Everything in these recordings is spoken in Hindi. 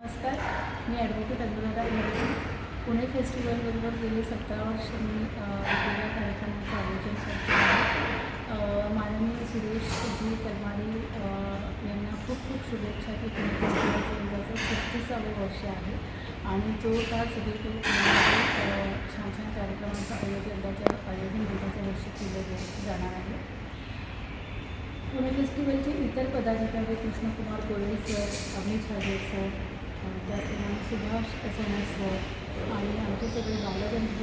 नमस्कार. मी ॲडव्होकेट अनुराधा मोदी पुणे फेस्टिवलबरोबर गेले सतरा वर्ष मी वेगवेगळ्या कार्यक्रमाचं आयोजन करते आहे. माननीय सुरेशजी कलमाडी यांना खूप खूप शुभेच्छा की पुणे फेस्टिवलचं यंदाचं वर्ष आहे. आणि तो का सगळीकडे छान छान कार्यक्रमाचं आयोजन यंदाच्या आयोजन यंदाच्या वर्षी केलं जाणार आहे. पुणे फेस्टिवलचे इतर पदाधिकारी कृष्णकुमार गोळे सर अमित हजे सर त्याचप्रमाणे सुभाष सोने आणि आमचे सगळे बालगंध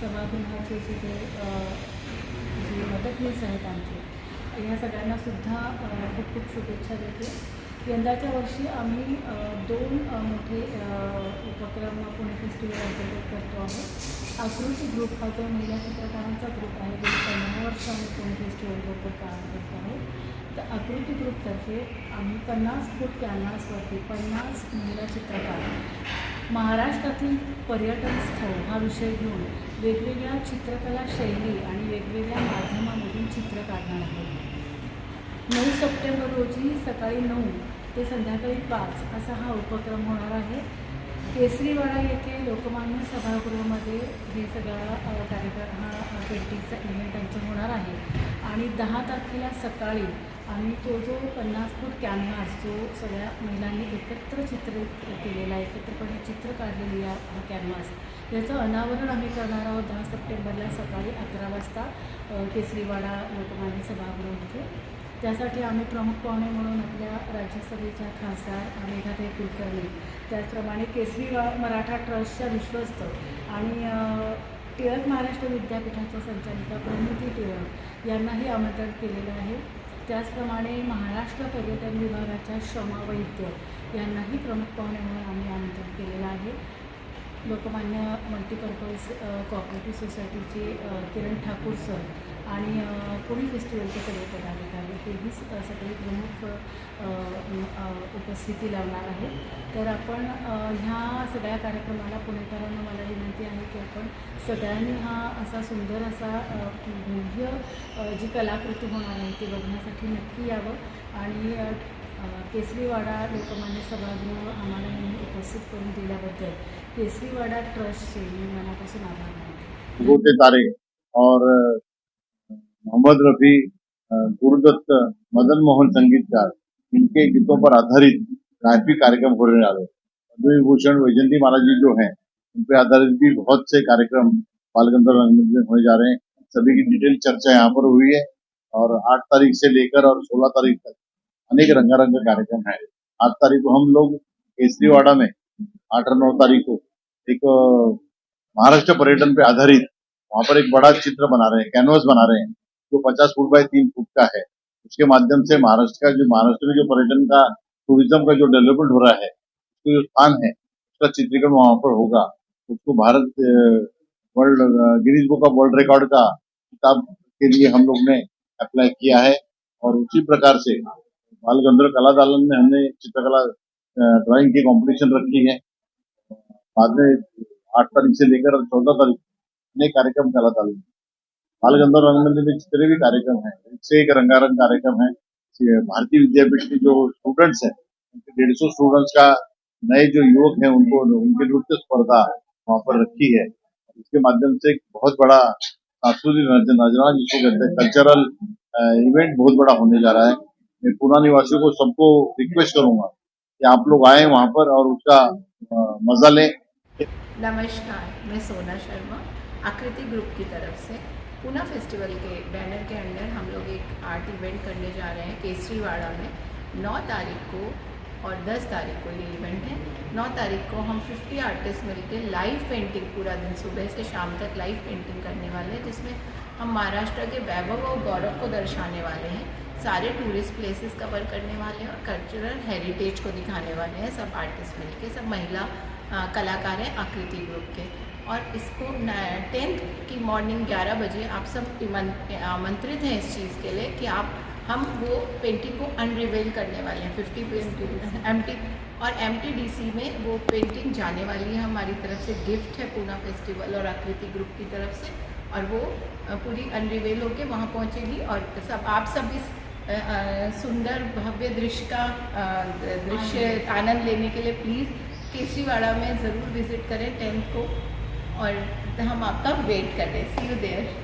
सभागृहाचे जे अ, जे मदतनीस आहेत आमचे ह्या सगळ्यांनासुद्धा खूप खूप शुभेच्छा देते यंदाच्या वर्षी आम्ही दोन मोठे उपक्रम पुणे फेस्टिवल अंतर्गत करतो आहोत आकृती ग्रुप हा जो महिला चित्रकारांचा ग्रुप आहे गेली पंधरा वर्ष आम्ही पुणे फेस्टिवलबरोबर काम करत आहोत तर आकृती ग्रुपतर्फे आम्ही पन्नास फूट कॅनव्हासवरती पन्नास महिला चित्रकार महाराष्ट्रातील पर्यटन स्थळ हा विषय घेऊन वेगवेगळ्या चित्रकला शैली आणि वेगवेगळ्या माध्यमामधून चित्र काढणार आहोत. नऊ सप्टेंबर रोजी सकाळी नऊ ते संध्याकाळी पाच असा हा उपक्रम होणार आहे. केसरीवाडा येथे लोकमान्य सभागृहामध्ये हे सगळा कार्यक्रम हा पेंटिंगचा इव्हेंट आमचा होणार आहे. आणि दहा तारखेला सकाळी आम्ही तो जो पन्नास फूट कॅनव्हास जो सगळ्या महिलांनी एकत्र चित्रित केलेला आहे एकत्रपणे चित्र काढलेली या हा कॅनव्हास याचं अनावरण आम्ही करणार आहोत दहा सप्टेंबरला सकाळी अकरा वाजता केसरीवाडा लोकमान्य सभागृहामध्ये. त्यासाठी आम्ही प्रमुख पाहुणे म्हणून आपल्या राज्यसभेच्या खासदार मेघाताई कुलकर्णी त्याचप्रमाणे केसरी मराठा ट्रस्टच्या विश्वस्त आणि टिळक महाराष्ट्र विद्यापीठाच्या संचालिका प्रणिती टिळक यांनाही आमंत्रण केलेलं आहे. त्याचप्रमाणे महाराष्ट्र पर्यटन विभागाच्या शमा वैद्य यांनाही प्रमुख पाहुणे म्हणून आम्ही आमंत्रण केलेलं आहे. लोकमान्य मल्टीपर्पज कॉपरेटिव्ह सोसायटीचे किरण ठाकूर सर आणि पुणे फेस्टिवलचे सगळे पदाधिकारी हेही सगळे प्रमुख उपस्थिती लावणार आहेत. तर आपण ह्या सगळ्या कार्यक्रमाला पुणेकरांना मला विनंती आहे की आपण सगळ्यांनी हा असा सुंदर असा भव्य जी कलाकृती होणार आहे ती बघण्यासाठी नक्की यावं. आणि केसरीवाडा लोकमान्य सभागृह यांनी उपस्थित करून दिल्याबद्दल केसरीवाडा ट्रस्टचे मी मनापासून आभार मानते. गोटे तारे और मोहम्मद रफी गुरुदत्त, मदन मोहन संगीतकार, इनके गीतों पर आधारित काफ़ी कार्यक्रम जा रहे हैं पद्म वैजंती महाराज जी जो हैं, उन पर आधारित भी बहुत से कार्यक्रम बाल गंधर्व रंगमंच में होने जा रहे हैं। सभी की डिटेल चर्चा यहाँ पर हुई है और आठ तारीख से लेकर और सोलह तारीख तक अनेक रंगारंग कार्यक्रम है। आठ तारीख को हम लोग केसरीवाड़ा में, आठ और नौ तारीख को एक महाराष्ट्र पर्यटन पे आधारित वहाँ पर एक बड़ा चित्र बना रहे हैं, कैनवस बना रहे हैं, जो पचास फुट बाय तीन फुट का है। उसके माध्यम से महाराष्ट्र का जो, महाराष्ट्र में जो पर्यटन का, टूरिज़्म का जो डेवलपमेंट हो रहा है, उसको जो स्थान है, उसका चित्रीकरण वहाँ पर होगा। उसको Bharat world Guinness book of world record का किताब के लिए हम लोग ने अप्लाई किया है और उसी प्रकार से बाल गंधर्व कला दालन में हमने चित्रकला ड्राइंग की कंपटीशन रखी है। बाद में आठ तारीख से लेकर चौदह तारीख अनेक कार्यक्रम कला दालन में। बाल गंधर्व रंगमंदिर में जितने भी कार्यक्रम है से एक रंगारंग कार्यक्रम है। भारतीय विद्यापीठ के जो स्टूडेंट्स हैं, उनके डेढ़ सौ स्टूडेंट्स का नए जो युवक हैं, उनको, उनकी नृत्य स्पर्धा वहाँ पर रखी है। इसके माध्यम से बहुत बड़ा सांस्कृतिक नज- नजराना जिसको कहते हैं कल्चरल इवेंट बहुत बड़ा होने जा रहा है। मैं पूना निवासियों को सबको रिक्वेस्ट करूँगा कि आप लोग आए वहाँ पर और उसका मज़ा लें। नमस्कार, मैं सोना शर्मा, आकृति ग्रुप की तरफ़ से। पूना फेस्टिवल के बैनर के अंडर हम लोग एक आर्ट इवेंट करने जा रहे हैं केसरीवाड़ा में। 9 तारीख को और 10 तारीख को ये इवेंट है। 9 तारीख को हम 50 आर्टिस्ट मिलकर लाइव पेंटिंग पूरा दिन, सुबह से शाम तक लाइव पेंटिंग करने वाले हैं, जिसमें हम महाराष्ट्र के वैभव और गौरव को दर्शाने वाले हैं, सारे टूरिस्ट प्लेसेस कवर करने वाले हैं और कल्चरल हेरिटेज को दिखाने वाले हैं, सब आर्टिस्ट मिलके, सब महिला कलाकार हैं आकृति ग्रुप के। और इसको टेंथ की मॉर्निंग 11 बजे आप सब आमंत्रित हैं इस चीज़ के लिए कि आप हम वो पेंटिंग को अनरिवेल करने वाले हैं फिफ्टी एम टी और एम में वो पेंटिंग जाने वाली है हमारी तरफ़ से गिफ्ट है पूना फेस्टिवल और आकृति ग्रुप की तरफ़ से। और वो पूरी अनरिवेल होके वहाँ पहुँचेगी और सब आप सब इस सुंदर भव्य दृश्य का दृश्य आनंद। लेने के लिए प्लीज़ केसरीवाड़ा में ज़रूर विज़िट करें टेंथ को। और हम आपका वेट कर रहे सी यू देयर